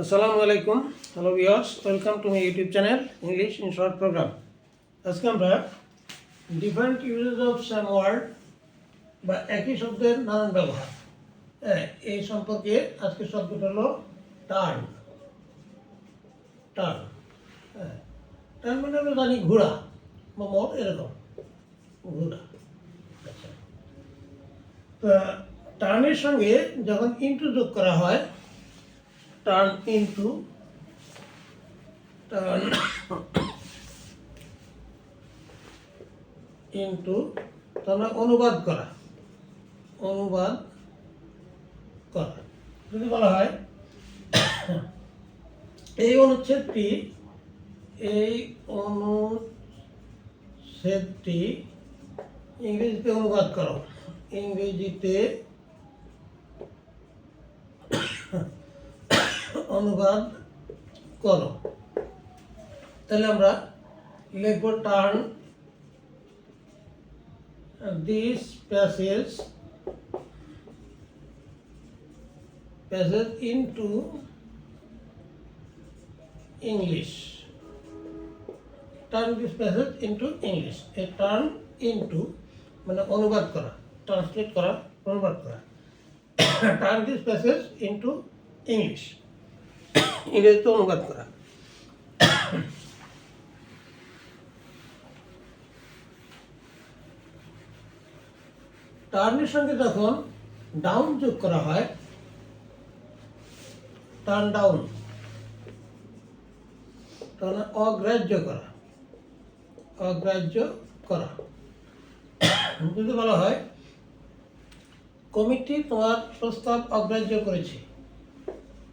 আসসালামু আলাইকুম। Hello viewers welcome to my YouTube channel English in short program আজকে আমরা different uses of some word বা একই শব্দের নানান ব্যবহার। হ্যাঁ এই সম্পর্কে আজকে শব্দটা হলো টার্ন টার্ন হ্যাঁ টার্ন মানে আমরা জানি ঘোড়া, বা মোট এরকম। ঘোড়া। আচ্ছা। টার্নের সঙ্গে যখন ইন্টু যোগ করা হয় turn into turn into, তাহলে অনুবাদ করা। অনুবাদ করা। যদি বলা হয়, এই অনুচ্ছেদটি এই অনুচ্ছেদটি ইংরেজিতে অনুবাদ করো। ইংরেজিতে অনুবাদ করো। তাহলে আমরা লিখব turn this passage passage into English turn this passage into English A turn into মানে অনুবাদ করা ট্রান্সলেট করা, অনুবাদ করা। Turn this passage into English ইংরেজিতে অনুবাদ করা টার্নের সঙ্গে যখন ডাউন যোগ করা হয় টার্ন ডাউন তখন অগ্রাহ্য করা অগ্রাহ্য করা যদি বলা হয় কমিটি তোমার প্রস্তাব অগ্রাহ্য করেছে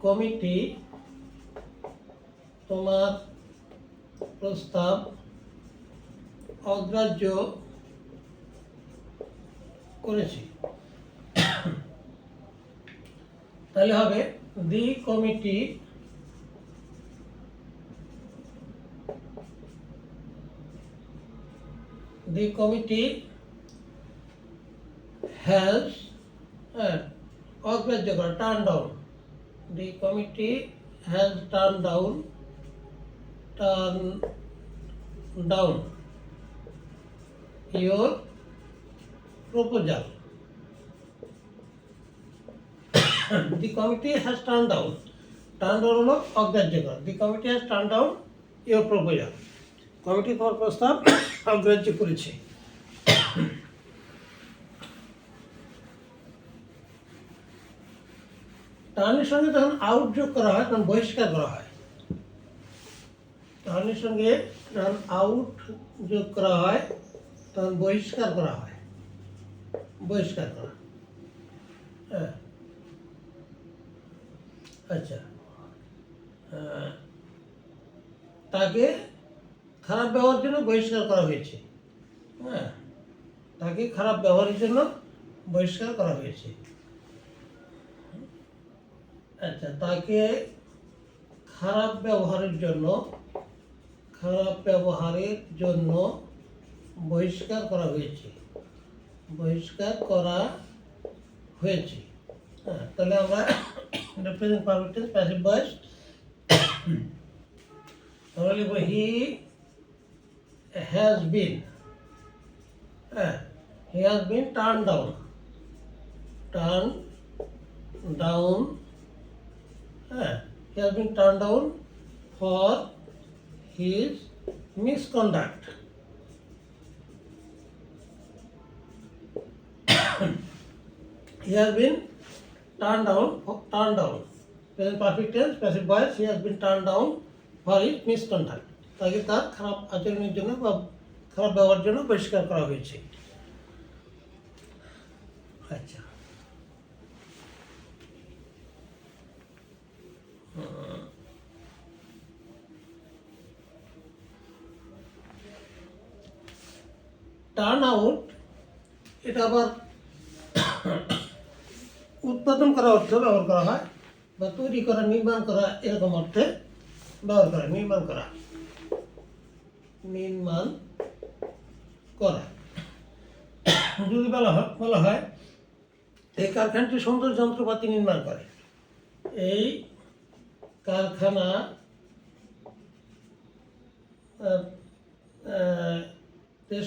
কমিটি তোমার প্রস্তাব অগ্রাহ্য করেছি। তাহলে হবে the committee the committee has অগ্রাহ্য করা turn down the committee has turn down turned down your proposal the committee has turned down turned down হলো অগ্রাহ্য করা the committee has turned down your proposal committee তোমার প্রস্তাব অগ্রাহ্য করেছে টার্নের সঙ্গে যখন আউট যোগ করা হয় তখন বহিষ্কার করা হয় টার্নের সঙ্গে যখন আউট যোগ করা হয় তখন বহিষ্কার করা হয়। বহিষ্কার করা। হ্যাঁ। আচ্ছা। তাকে খারাপ ব্যবহারের জন্য বহিষ্কার করা হয়েছে। হ্যাঁ। তাকে খারাপ ব্যবহারের জন্য বহিষ্কার করা হয়েছে। আচ্ছা তাকে খারাপ ব্যবহারের জন্য খারাপ ব্যবহারের জন্য বহিষ্কার করা হয়েছে। বহিষ্কার করা হয়েছে। হ্যাঁ তাহলে আমরা present perfect tense passive voice আমরা লিখব হি হ্যাজ বিন হ্যাঁ he has been turn down turn down uh, he has been turned down for his misconduct. he has been turned down, turned down. Present perfect tense, passive voice, he has been turned down for his misconduct. তাকে তার খারাপ আচরণের জন্য বা খারাপ ব্যবহারের জন্য পরিষ্কার করা হয়েছে আচ্ছা টার্ন আউট এটা আবার উৎপাদন করা অর্থে ব্যবহার করা হয় বা তৈরি করা, নির্মাণ করা, এরকম অর্থে ব্যবহার করা, নির্মাণ করা নির্মাণ করা। যদি বলা হয় বলা হয়, এই কারখানাটি সুন্দর যন্ত্রপাতি নির্মাণ করে। এই কারখানা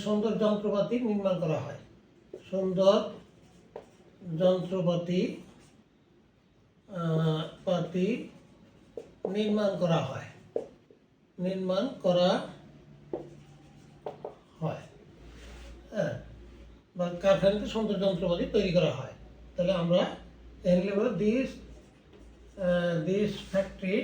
সুন্দর যন্ত্রপাতি নির্মাণ করা হয়। সুন্দর যন্ত্রপাতি পাতি নির্মাণ করা হয়। নির্মাণ করা হয়। হ্যাঁ বা কারখানাতে সুন্দর যন্ত্রপাতি তৈরি করা হয়। তাহলে আমরা বলব this this factory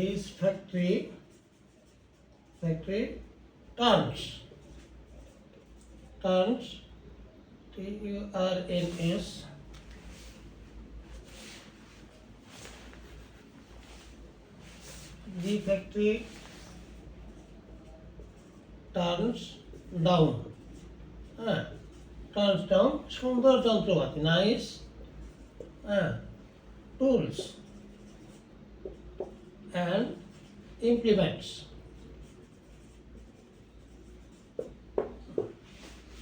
this factory factory turns turns T U R N S the factory turns down হ্যাঁ turns down সুন্দর যন্ত্রপাতি নাইস হ্যাঁ টুলস and implements.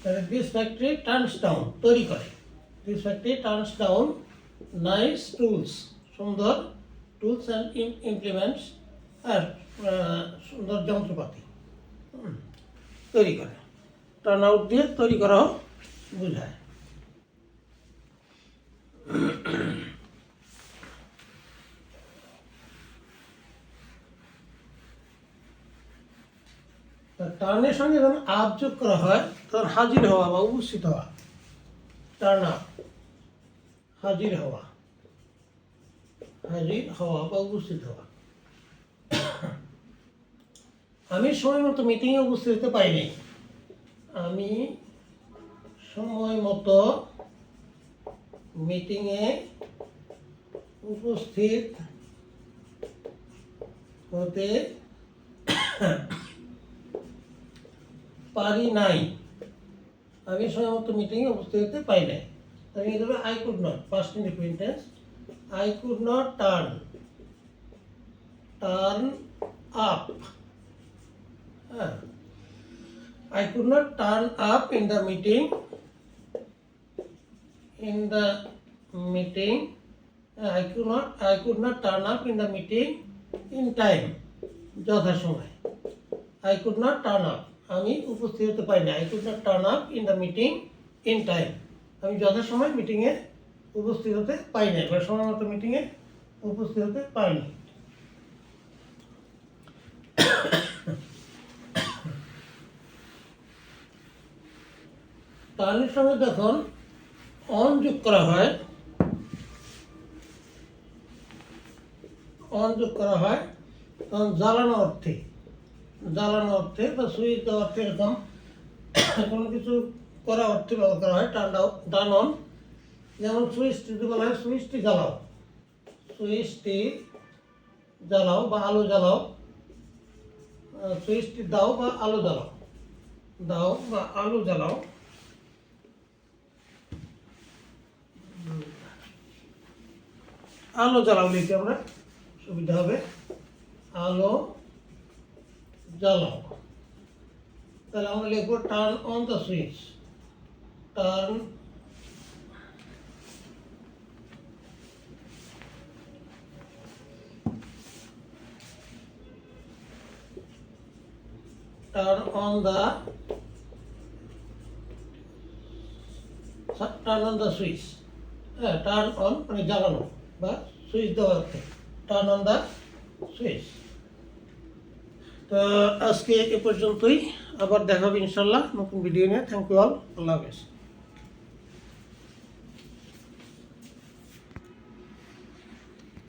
তাহলে this factory turns down তৈরি করে this factory turns down nice tools সুন্দর and im- implements আর সুন্দর যন্ত্রপাতি তৈরি করে টার্ন আউট দিয়ে তৈরি করা বোঝায় টার্নের সঙ্গে যখন আপ যোগ করা হয়, তখন হাজির হওয়া বা উপস্থিত হওয়া। টার্ন আপ হাজির হওয়া। হাজির হওয়া বা উপস্থিত হওয়া। আমি সময় মতো মিটিংয়ে উপস্থিত হতে পারিনি আমি সময় মতো মিটিংয়ে উপস্থিত হতে পারি নাই। আমি সময়মতো মিটিংয়ে উপস্থিত হতে পারি নাই। আমি এই I could not first in acquaintance I could not turn turn up হ্যাঁ। I could not turn up in the meeting in the meeting I could not I could not turn up in the meeting in time যথাসময়। I could not turn up আমি উপস্থিত হতে পারিনি I could not turn up in the meeting in time আমি যথাসময় মিটিংয়ে উপস্থিত হতে পারিনি বা সময় মতো মিটিংয়ে উপস্থিত হতে পারিনি তাহলে সঙ্গে যখন অন যোগ করা হয় অন যোগ করা হয়, তখন জ্বালানো অর্থে জ্বালানো অর্থে বা সুইচ দেওয়া অর্থে এরকম কোনো কিছু করা অর্থে ব্যবহার করা হয়, টান টান যেমন সুইচটি যদি বলা হয়, সুইচটি জ্বালাও। সুইচটি জ্বালাও বা আলো জ্বালাও। সুইচটি দাও বা আলো জ্বালাও। দাও বা আলো জ্বালাও। আলো জ্বালাও লিখি আমরা, সুবিধা হবে। আলো জ্বালাও তাহলে আমরা লিখব turn on the switch turn turn on the turn on the switch হ্যাঁ টার্ন অন মানে জ্বালানো বা সুইচ দেওয়া অর্থে টার্ন অন দ্য সুইচ তো আজকে এ পর্যন্তই। আবার দেখাবে ইনশাল্লাহ নতুন ভিডিও নিয়ে। থ্যাংক ইউ অল আল্লাহ হাফেজ।